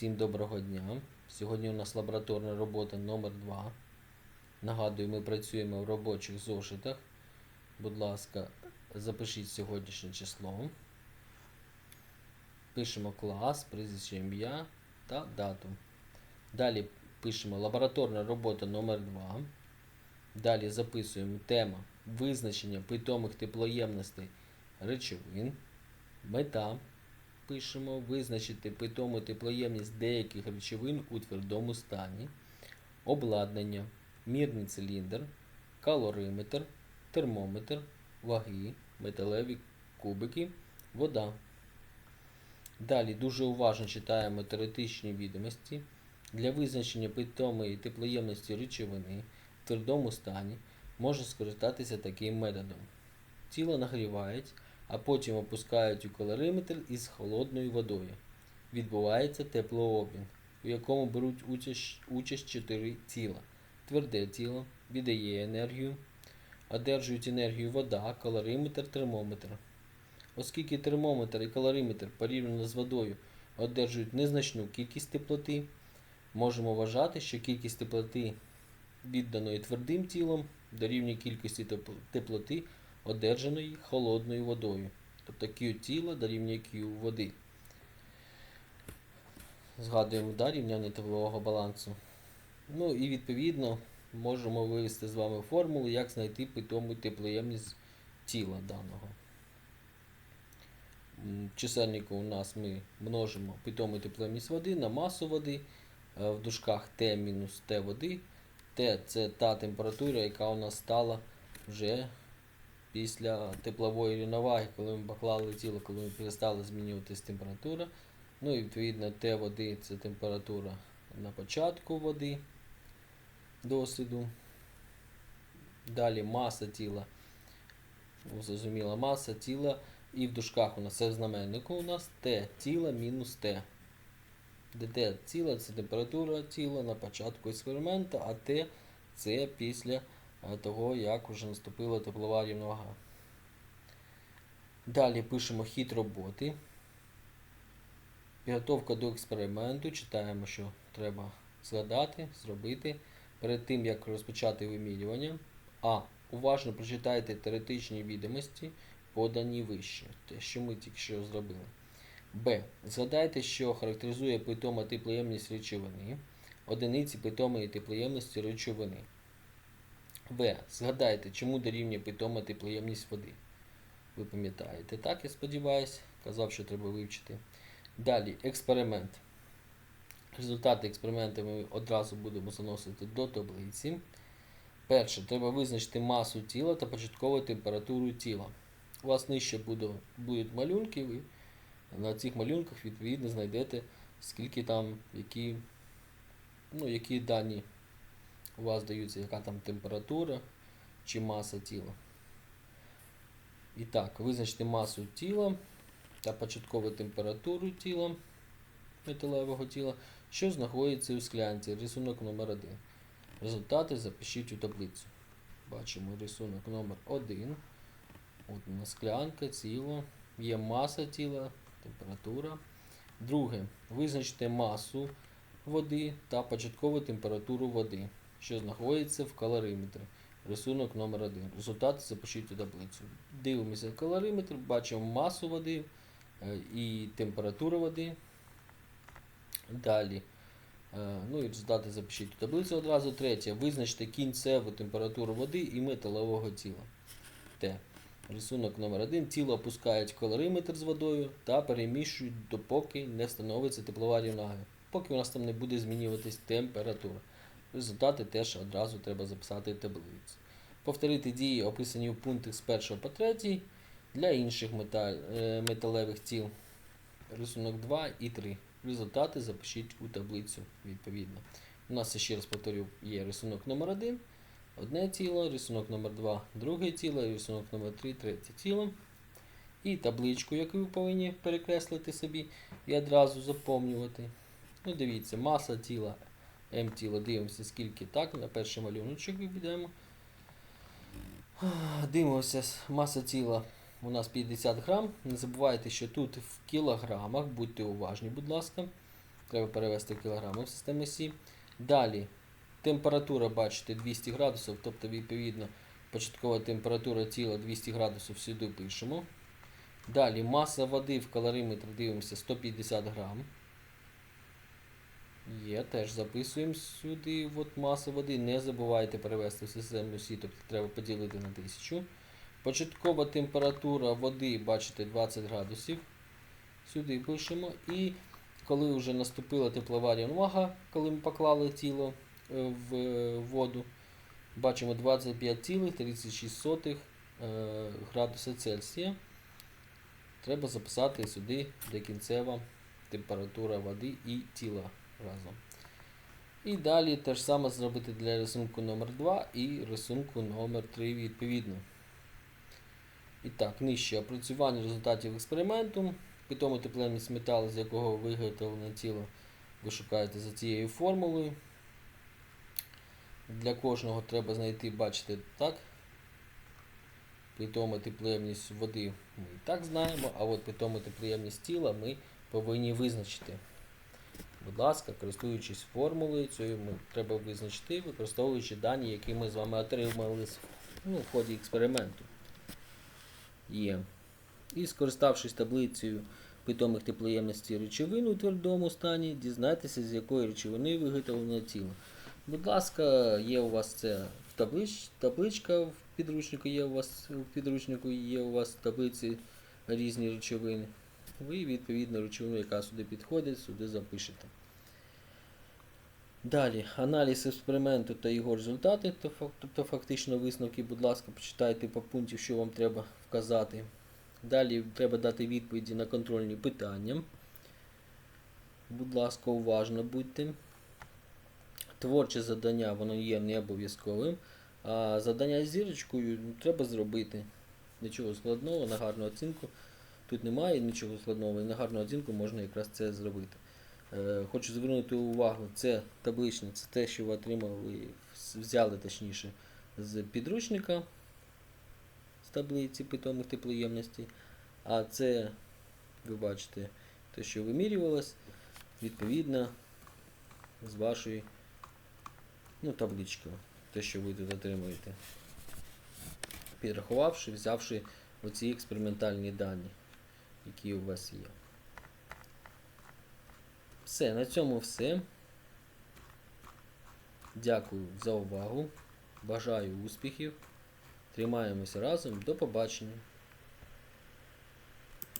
Всім доброго дня. Сьогодні у нас лабораторна робота номер 2 Нагадую, ми працюємо в робочих зошитах. Будь ласка, запишіть сьогоднішнє число. Пишемо клас, прізвище ім'я та дату. Далі пишемо лабораторна робота номер 2 Далі записуємо тема визначення питомих теплоємностей речовин. Мета пишемо визначити питому теплоємність деяких речовин у твердому стані, обладнання, мірний циліндр, калориметр, термометр, ваги, металеві кубики, вода. Далі дуже уважно читаємо теоретичні відомості. Для визначення питомої теплоємності речовини в твердому стані можна скористатися таким методом. Тіло нагрівають, а потім опускають у калориметр із холодною водою. Відбувається теплообмін, у якому беруть участь, участь чотири тіла. Тверде тіло віддає енергію, одержують енергію вода, калориметр, термометр. Оскільки термометр і калориметр порівняно з водою одержують незначну кількість теплоти, можемо вважати, що кількість теплоти, відданої твердим тілом, дорівнює кількості теплоти, одержаної холодною водою. Тобто Q тіла дорівнює Q води. Згадуємо да, рівняння теплового балансу. Ну і відповідно можемо вивести з вами формулу, як знайти питому теплоємність тіла даного. Чисельнику у нас ми множимо питому теплоємність води на масу води. Е, В дужках Т мінус Т води. Т це та температура, яка у нас стала вже після теплової рівноваги, коли ми поклали тіло, коли ми перестали змінюватись температура. Ну і відповідно Т води це температура на початку води досвіду. Далі маса тіла. Ну, Зрозуміла маса тіла. І в дужках у нас це в знаменнику у нас Т тіла мінус Т. Де Т тіла це температура тіла на початку експерименту, а Т це після того, як вже наступила теплова рівновага. Далі пишемо хід роботи. Підготовка до експерименту. Читаємо, що треба згадати, зробити. Перед тим, як розпочати вимірювання. А. Уважно прочитайте теоретичні відомості, подані вище. Те, що ми тільки що зробили. Б. Згадайте, що характеризує питома теплоємність речовини. Одиниці питомої теплоємності речовини. В. Згадайте, чому дорівнює питома теплоємність води. Ви пам'ятаєте, так, я сподіваюся. Казав, що треба вивчити. Далі, експеримент. Результати експерименту ми одразу будемо заносити до таблиці. Перше, треба визначити масу тіла та початкову температуру тіла. У вас нижче будуть малюнки, ви на цих малюнках відповідно знайдете, скільки там, які, ну, які дані у вас даються, яка там температура чи маса тіла. І так, визначте масу тіла та початкову температуру тіла металевого тіла, що знаходиться у склянці. Рисунок номер 1 Результати запишіть у таблицю. Бачимо рисунок номер 1 От у нас склянка, тіло. Є маса тіла, температура. Друге. Визначте масу води та початкову температуру води, що знаходиться в калориметрі. Рисунок номер 1 Результати запишіть у таблицю. Дивимося калориметр, бачимо масу води е, і температуру води. Далі. е, Ну і результати запишіть у таблицю одразу. Третє. Визначте кінцеву температуру води і металового тіла. Т. Рисунок номер 1 Тіло опускають в калориметр з водою та переміщують, допоки не встановиться теплова рівновага. Поки у нас там не буде змінюватись температура. Результати теж одразу треба записати в таблицю. Повторити дії, описані в пунктах з 1 по 3 для інших е, металевих тіл. Рисунок 2 і 3. Результати запишіть у таблицю відповідно. У нас ще раз повторю, є рисунок номер 1 одне тіло, рисунок номер 2 друге тіло, рисунок номер 3 третє тіло. І табличку, яку ви повинні перекреслити собі і одразу заповнювати. Ну, дивіться, маса тіла, М тіла, дивимося, скільки так, на перший малюночок відійдемо. Дивимося, маса тіла у нас 50 грам. Не забувайте, що тут в кілограмах, будьте уважні, будь ласка. треба перевести в кілограми в системі Сі. Далі температура, бачите, 200 градусів, тобто відповідно початкова температура тіла 200 градусів сюди пишемо. Далі маса води в калориметр дивимося 150 грам. Є, теж записуємо сюди от масу води. Не забувайте перевести в систему Сі, тобто треба поділити на 1000. Початкова температура води, бачите, 20 градусів. Сюди пишемо. І коли вже наступила теплова рівновага, коли ми поклали тіло е, в е, воду, бачимо 25,36 е, градуса Цельсія. Треба записати сюди де кінцева температура води і тіла разом. І далі те ж саме зробити для рисунку номер 2 і рисунку номер 3 відповідно. І так, нижче опрацювання результатів експерименту. Питому теплемість металу, з якого виготовлене тіло, ви шукаєте за цією формулою. Для кожного треба знайти, бачите, так. Питому теплемність води ми і так знаємо, а от питому теплемність тіла ми повинні визначити. Будь ласка, користуючись формулою цією, треба визначити, використовуючи дані, які ми з вами отримали ну, в ході експерименту. Є. І скориставшись таблицею питомих теплоємностей речовин у твердому стані, дізнайтеся, з якої речовини виготовлено тіло. Будь ласка, є у вас це таблич, табличка в підручнику, є у вас в підручнику, є у вас таблиці різні речовини. Ви відповідно речовину, яка сюди підходить, сюди запишете. Далі, аналіз експерименту та його результати, то тобто фактично висновки, будь ласка, почитайте по пунктів, що вам треба вказати. Далі треба дати відповіді на контрольні питання. Будь ласка, уважно будьте. Творче завдання, воно є не обов'язковим. А завдання з зірочкою треба зробити. Нічого складного, на гарну оцінку. Тут немає нічого складного, і на гарну оцінку можна якраз це зробити. Е, Хочу звернути увагу, це табличне, це те, що ви отримали, взяли точніше з підручника з таблиці питомих теплоємностей. А це, ви бачите, те, що вимірювалось, відповідно з вашої ну, таблички, те, що ви тут отримуєте. Підрахувавши, взявши оці експериментальні дані, які у вас є. Все, на цьому все. Дякую за увагу. Бажаю успіхів. Тримаємося разом. До побачення.